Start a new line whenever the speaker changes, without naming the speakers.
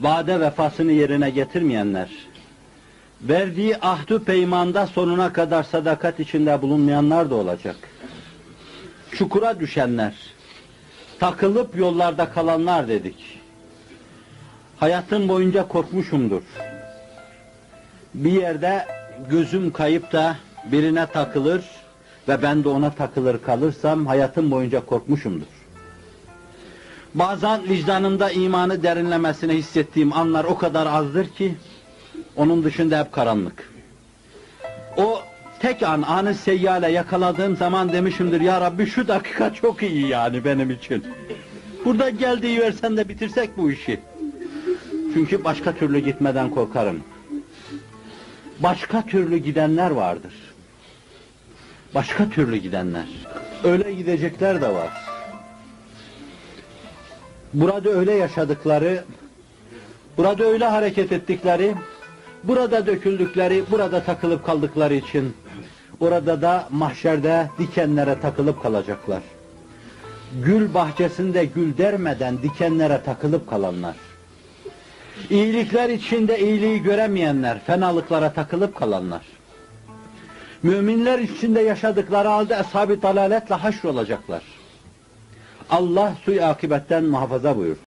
vade vefasını yerine getirmeyenler, verdiği ahdu peymanda sonuna kadar sadakat içinde bulunmayanlar da olacak. Çukura düşenler, takılıp yollarda kalanlar dedik. Hayatım boyunca korkmuşumdur. Bir yerde gözüm kayıp da birine takılır ve ben de ona takılır kalırsam hayatım boyunca korkmuşumdur. Bazen vicdanımda imanı derinlemesine hissettiğim anlar o kadar azdır ki onun dışında hep karanlık. O tek an anı seyyale yakaladığım zaman demişimdir ya Rabbi şu dakika çok iyi yani benim için. Burada geldiği versen de bitirsek bu işi. Çünkü başka türlü gitmeden korkarım. Başka türlü gidenler vardır. Başka türlü gidenler. Öyle gidecekler de var. Burada öyle yaşadıkları, burada öyle hareket ettikleri, burada döküldükleri, burada takılıp kaldıkları için orada da mahşerde dikenlere takılıp kalacaklar. Gül bahçesinde gül dermeden dikenlere takılıp kalanlar. İyilikler içinde iyiliği göremeyenler, fenalıklara takılıp kalanlar. Müminler içinde yaşadıkları halde ashab-ı dalaletle haşr olacaklar. Allah suyu akibetten muhafaza buyur.